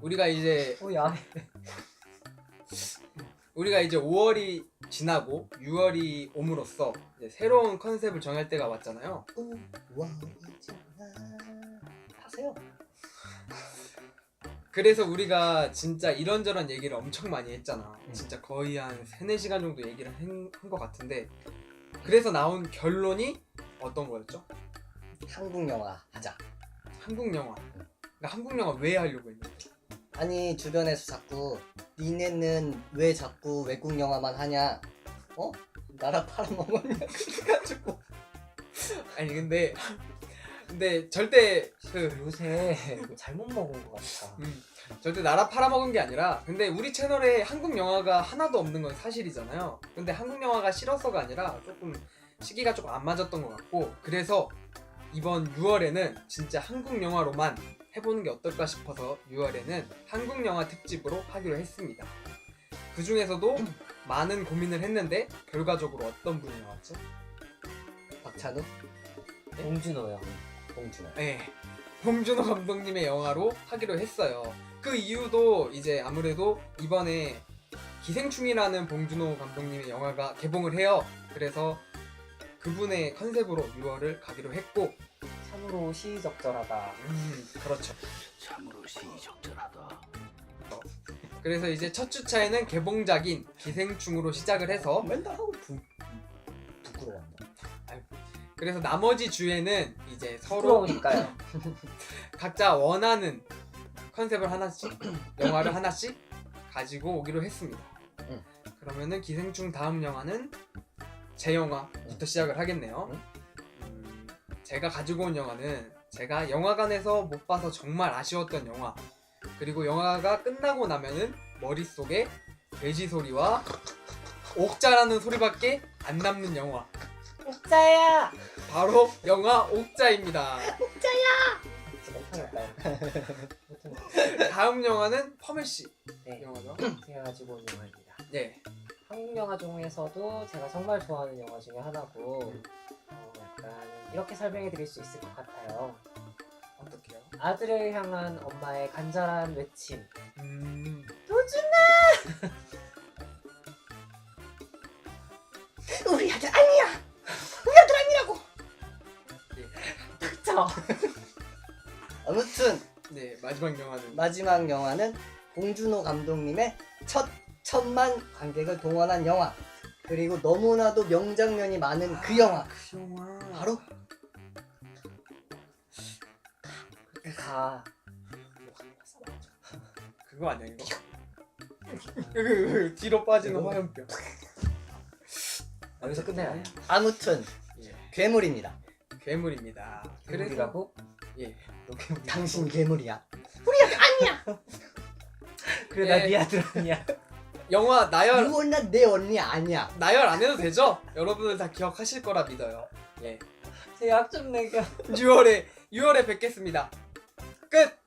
우리가 이제 어 야해. 우리가 이제 5월이 지나고 6월이 옴으로써 이제 새로운 컨셉을 정할 때가 왔잖아요. 하세요. 그래서 우리가 진짜 이런저런 얘기를 엄청 많이 했잖아. 음. 진짜 거의 한 3, 4시간 정도 얘기를 한 것 같은데 그래서 나온 결론이 어떤 거였죠? 한국 영화 하자. 한국 영화. 그러니까 한국 영화 왜 하려고 했는데? 아니 주변에서 자꾸 니네는 왜 자꾸 외국 영화만 하냐? 어? 나라 팔아먹었냐? 그래가지고 아니 근데 근데 절대 그 요새 뭐 잘못 먹은 것 같아. 음, 절대 나라 팔아먹은 게 아니라 근데 우리 채널에 한국 영화가 하나도 없는 건 사실이잖아요 근데 한국 영화가 싫어서가 아니라 조금 시기가 조금 안 맞았던 것 같고 그래서 이번 6월에는 진짜 한국 영화로만 해보는 게 어떨까 싶어서 6월에는 한국 영화 특집으로 하기로 했습니다 그 중에서도 많은 고민을 했는데 결과적으로 어떤 분이 나왔죠? 박찬욱, 봉준호 형. 봉준호. 네, 봉준호 감독님의 영화로 하기로 했어요. 그 이유도 이제 아무래도 이번에 기생충이라는 봉준호 감독님의 영화가 개봉을 해요. 그래서 그분의 컨셉으로 6월을 가기로 했고, 참으로 시의적절하다. 음, 그렇죠. 참으로 시적절하다. 그래서 이제 첫 주차에는 개봉작인 기생충으로 시작을 해서 맨날 하고 부, 부끄러웠나? 그래서 나머지 주에는 이제 서로 부끄러우니까요. 각자 원하는 컨셉을 하나씩 영화를 하나씩 가지고 오기로 했습니다. 응. 그러면은 기생충 다음 영화는 제 영화부터 시작을 하겠네요. 음, 제가 가지고 온 영화는 제가 영화관에서 못 봐서 정말 아쉬웠던 영화 그리고 영화가 끝나고 나면은 머릿속에 돼지 소리와 옥자라는 소리밖에 안 남는 영화 옥자야. 바로 영화 옥자입니다. 못하겠다. 못하겠다. 다음 영화는 퍼메시 네, 영화죠. 제가 가지고 온 영화입니다. 네. 한국 영화 중에서도 제가 정말 좋아하는 영화 중에 하나고 어, 약간 이렇게 설명해 드릴 수 있을 것 같아요. 어떻게요? 아들을 향한 엄마의 간절한 외침. 음. 우리 아들 아니야. 그쵸? 아무튼 네 마지막 영화는 마지막 영화는 봉준호 감독님의 첫 천만 관객을 동원한 영화 그리고 너무나도 명장면이 많은 그 영화 그 영화 바로 가. 그거 아니야 이거? 그 뒤로 빠지는 이거? 화염병. 여기서 끝내나요? 아무튼 예. 괴물입니다. 괴물입니다. 그래서 괴물이라고? 예. 당신 괴물이야. 그래 예. 나네 아들 아니야. 영화 나열 유원나 내 언니 아니야. 나열 안 해도 되죠? 여러분들 다 기억하실 거라 믿어요. 예. 제 약 좀 내겨. 6월에 6월에 뵙겠습니다. 끝.